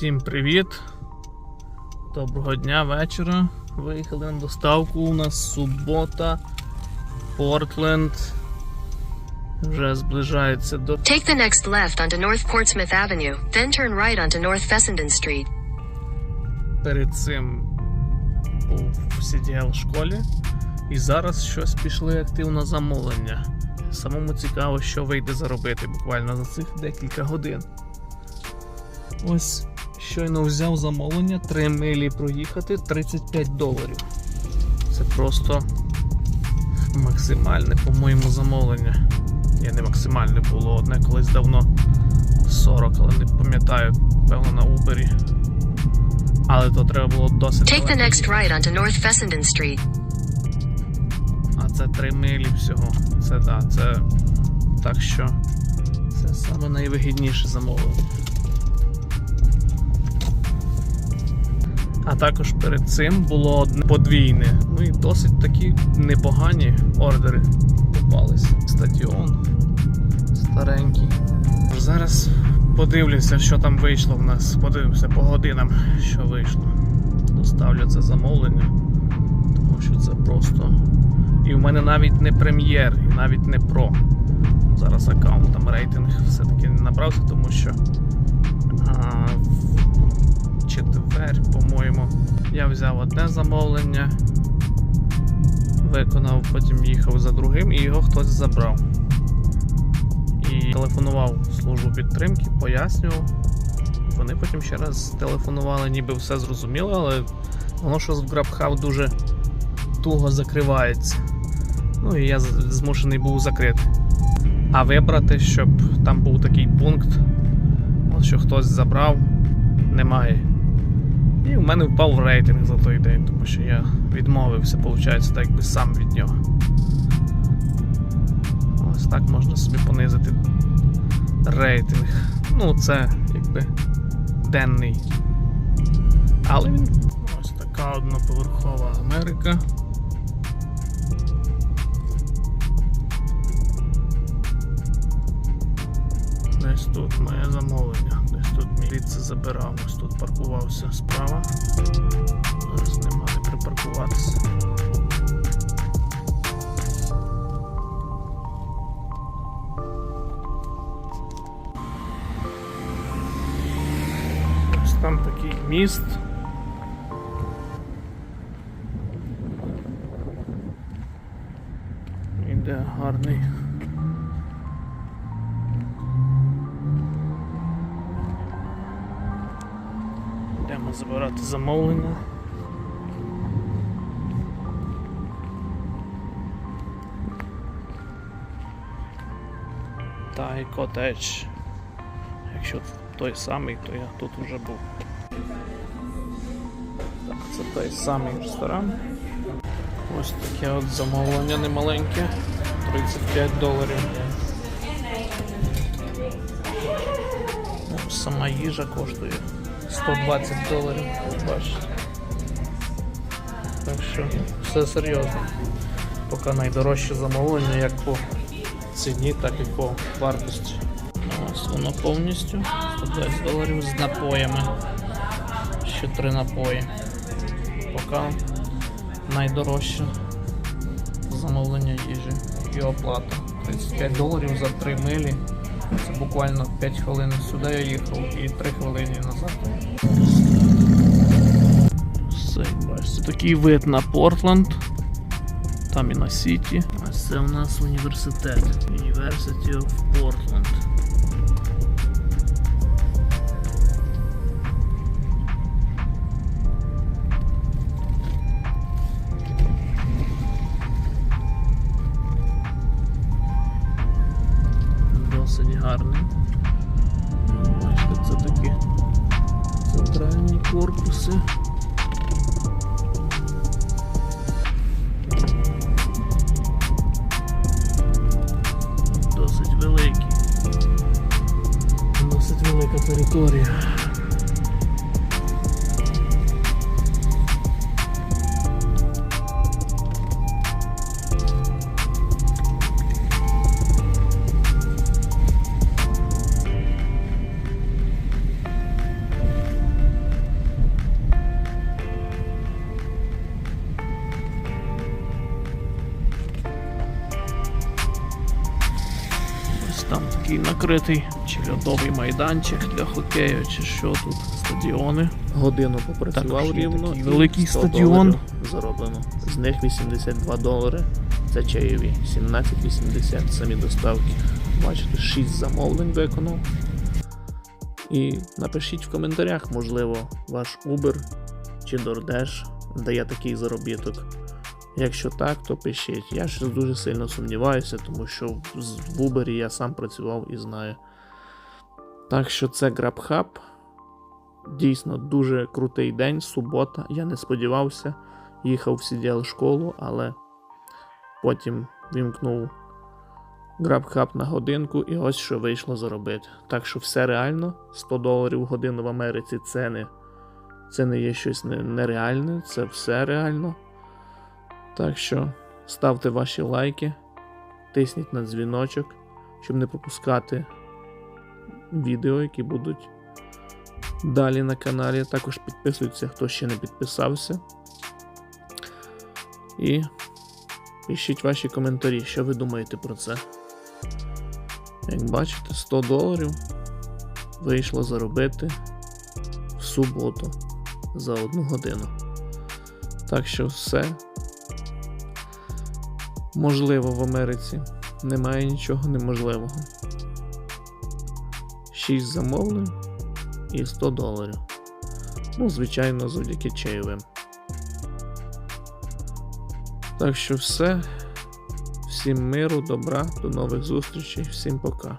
Всім привіт! Доброго дня, вечора. Виїхали на доставку. У нас субота, Портленд. Вже зближається до Take the next left onto North Portsmouth Avenue, then turn right onto North Fessenden Street. перед цим був в школі. І зараз щось пішли активно замовлення. Самому цікаво, що вийде заробити буквально за цих декілька годин. Ось щойно взяв замовлення 3 милі проїхати 35 доларів. Це просто максимальне, по-моєму, замовлення. Ні, не максимальне було одне колись давно 40, але не пам'ятаю, певно, на Uber. Але то треба було досить. Take the next right onto North Fessenden Street. А це 3 милі всього. Це да, це так що це саме найвигідніше замовлення. А також перед цим було одне подвійне. Ну і досить такі непогані ордери попались. Стадіон старенький. Зараз подивлюся, що там вийшло в нас. Подивимося по годинам, що вийшло. Доставлю це замовлення, тому що це просто. І в мене навіть не прем'єр, і навіть не про. Зараз аккаунт там рейтинг все-таки не набрався, тому що четвер, по-моєму, я взяв одне замовлення, виконав, потім їхав за другим і його хтось забрав. І телефонував службу підтримки, пояснював. Вони потім ще раз телефонували, ніби все зрозуміло, але воно щось в GrabHub дуже туго закривається. Ну і я змушений був закрити. А вибрати, щоб там був такий пункт, що хтось забрав, немає. І в мене впав рейтинг за той день, тому що я відмовився, виходить, так якби сам від нього. Ось так можна собі понизити рейтинг. Ну, це якби денний. Але він ось така одноповерхова Америка. Десь тут моє замовлення. Звідси забирав. Ось тут паркувався справа. Зараз нема де припаркуватися. Ось там такий міст. Іде гарний. Йдемо забирати замовлення. Та і котедж. Якщо той самий, то я тут вже був. Так, це той самий ресторан. Ось таке от замовлення немаленьке. 35 доларів. Сама їжа коштує 120 доларів, бачите. Так що все серйозно. Поки найдорожче замовлення як по ціні, так і по вартості. Ось воно повністю 120 доларів з напоями. Ще три напої. Поки найдорожче замовлення їжі і оплата. 35 доларів за 3 милі. Це буквально 5 хвилин сюди я їхав і 3 хвилини назад. Все, такий вид на Портленд. Там і на Сіті. А це у нас університет. University of Portland. Гарний. Бачите, це такі центральні корпуси. Такий накритий чи льодовий майданчик для хокею, чи що тут, стадіони. Годину попрацював Також рівно. такий великий 100 стадіон зароблено. З них 82 долари. Це чаєві, 17,80 самі доставки. Бачите, 6 замовлень виконав. І напишіть в коментарях, можливо, ваш Uber чи DoorDash дає такий заробіток. Якщо так, то пишіть. Я щось дуже сильно сумніваюся, тому що в Uber я сам працював і знаю. Так що це GrabHub. Дійсно дуже крутий день, субота. Я не сподівався. Їхав в CDL школу, але потім вімкнув GrabHub на годинку і ось що вийшло заробити. Так що все реально. 100 доларів в годину в Америці це не, це не є щось нереальне, це все реально. Так що ставте ваші лайки, тисніть на дзвіночок, щоб не пропускати відео, які будуть далі на каналі. Також підписуйтеся, хто ще не підписався. І пишіть ваші коментарі, що ви думаєте про це. Як бачите, 100 доларів вийшло заробити в суботу за одну годину. Так що все. Можливо в Америці. Немає нічого неможливого. 6 замовлень і 100 доларів. Ну, звичайно, завдяки чаєвим. Так що все. Всім миру, добра, до нових зустрічей, всім пока.